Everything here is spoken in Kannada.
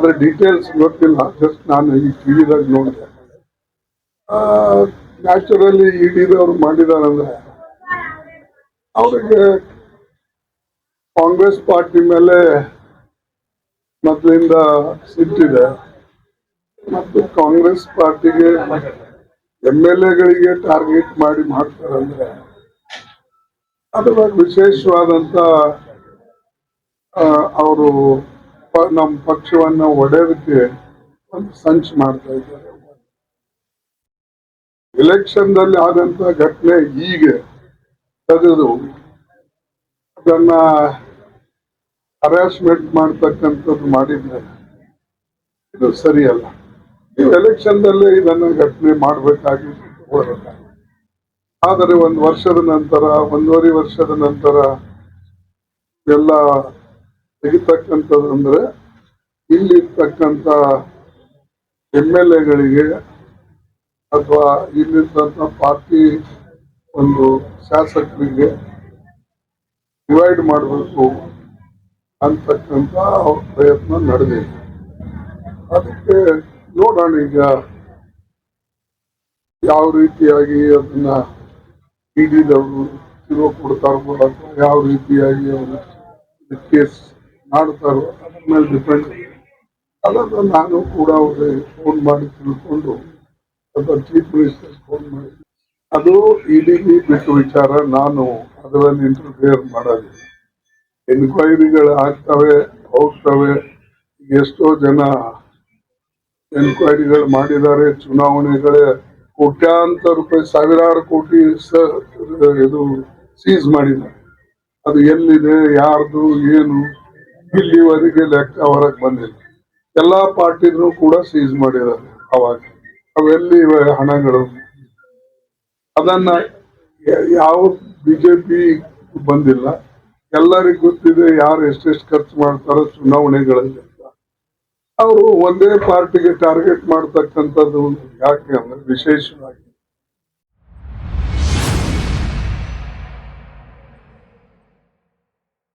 ಅದ್ರ ಡೀಟೇಲ್ಸ್ ಗೊತ್ತಿಲ್ಲ. ಜಸ್ಟ್ ನಾನು ಈ ಟಿವಿದಾಗ ನೋಡಿದೆ. ನ್ಯಾಚುರಲಿ ಇಡಿದವ್ರು ಮಾಡಿದಾರಂದ್ರೆ ಅವರಿಗೆ ಕಾಂಗ್ರೆಸ್ ಪಾರ್ಟಿ ಮೇಲೆ ಮೊದಲಿಂದ ಸಿಟ್ಟಿದೆ. ಮತ್ತು ಕಾಂಗ್ರೆಸ್ ಪಾರ್ಟಿಗೆ ಎಂ ಎಲ್ ಎಗಳಿಗೆ ಟಾರ್ಗೆಟ್ ಮಾಡಿ ಮಾಡ್ತಾರಂದ್ರೆ ಅದರ ವಿಶೇಷವಾದಂತ ಅವರು ನಮ್ಮ ಪಕ್ಷವನ್ನ ಒಡೆಯಕ್ಕೆ ಒಂದು ಸಂಚು ಮಾಡ್ತಾ ಇದ್ದಾರೆ. ಎಲೆಕ್ಷನ್ ದಲ್ಲಿ ಆದಂತ ಘಟನೆ ಹೀಗೆ. ತೆಗೆದು ಅದನ್ನ ಹರಾಸ್ಮೆಂಟ್ ಮಾಡ್ತಕ್ಕಂಥದ್ದು ಮಾಡಿದ್ರೆ ಇದು ಸರಿಯಲ್ಲ. ನೀವು ಎಲೆಕ್ಷನ್ ದಲ್ಲೇ ಇದನ್ನ ಘಟನೆ ಮಾಡಬೇಕಾಗಿತ್ತು ಆದರೆ ಒಂದು ವರ್ಷದ ನಂತರ, ಒಂದೂವರೆ ವರ್ಷದ ನಂತರ ಎಲ್ಲ ತೆಗಿತಕ್ಕಂಥದ್ದು ಅಂದ್ರೆ ಇಲ್ಲಿರ್ತಕ್ಕಂಥ ಎಂ ಎಲ್ ಎಗಳಿಗೆ ಅಥವಾ ಇಲ್ಲಿರ್ತಕ್ಕಂಥ ಪಾರ್ಟಿ ಒಂದು ಶಾಸಕರಿಗೆ ಡಿವೈಡ್ ಮಾಡಬೇಕು ಅಂತಕ್ಕಂಥ ಪ್ರಯತ್ನ ನಡೆದಿದೆ. ಅದಕ್ಕೆ ನೋಡೋಣ ಈಗ ಯಾವ ರೀತಿಯಾಗಿ ಅದನ್ನ ಇಡಿದವರು ತಿರುವು ಕೊಡ್ತಾರೋ ಯಾವ ರೀತಿಯಾಗಿ ಅವರು ಕೇಸ್ ಮಾಡ್ತಾರೋ ಅದ್ರ ಮೇಲೆ ಡಿಪೆಂಡ್ ಅದನ್ನು ನಾನು ಕೂಡ ಅವ್ರಿಗೆ ಫೋನ್ ಮಾಡಿ ತಿಳ್ಕೊಂಡು ಅಥವಾ ಚೀಫ್ ಮಿನಿಸ್ಟರ್ ಫೋನ್ ಮಾಡಿ. ಅದು ಇಡಿಗೆ ಬಿಟ್ಟು ವಿಚಾರ, ನಾನು ಅದರಲ್ಲಿ ಇಂಟರ್ಫಿಯರ್ ಮಾಡೋದಿಲ್ಲ ಎನ್ಕ್ವೈರಿಗಳು ಆಗ್ತವೆ, ಹೋಗ್ತವೆ. ಎಷ್ಟೋ ಜನ ಎನ್ಕ್ವೈರಿಗಳು ಮಾಡಿದ್ದಾರೆ, ಚುನಾವಣೆಗಳೇ ಕೋಟ್ಯಾಂತರ ರೂಪಾಯಿ, ಸಾವಿರಾರು ಕೋಟಿ ಇದು ಸೀಸ್ ಮಾಡಿದ್ದಾರೆ. ಅದು ಎಲ್ಲಿದೆ, ಯಾರ್ದು, ಏನು? ಇಲ್ಲಿವರೆಗೆ ಲೆಕ್ಕ ಹೊರಗೆ ಬಂದಿಲ್ಲ. ಎಲ್ಲಾ ಪಾರ್ಟಿನೂ ಕೂಡ ಸೀಸ್ ಮಾಡಿದ್ದಾರೆ ಅವಾಗ. ಅವೆಲ್ಲಿ ಹಣಗಳು. ಅದನ್ನ ಯಾವ ಬಿಜೆಪಿ ಬಂದಿಲ್ಲ. ಎಲ್ಲರಿಗೂ ಗೊತ್ತಿದೆ ಯಾರು ಎಷ್ಟೆಷ್ಟು ಖರ್ಚು ಮಾಡ್ತಾರೋ ಚುನಾವಣೆಗಳಲ್ಲಿ ಅವರು ಒಂದೇ ಪಾರ್ಟಿಗೆ ಟಾರ್ಗೆಟ್ ಮಾಡ್ತಕ್ಕಂಥದ್ದು ಯಾಕೆ ಅಂದ್ರೆ ವಿಶೇಷವಾಗಿ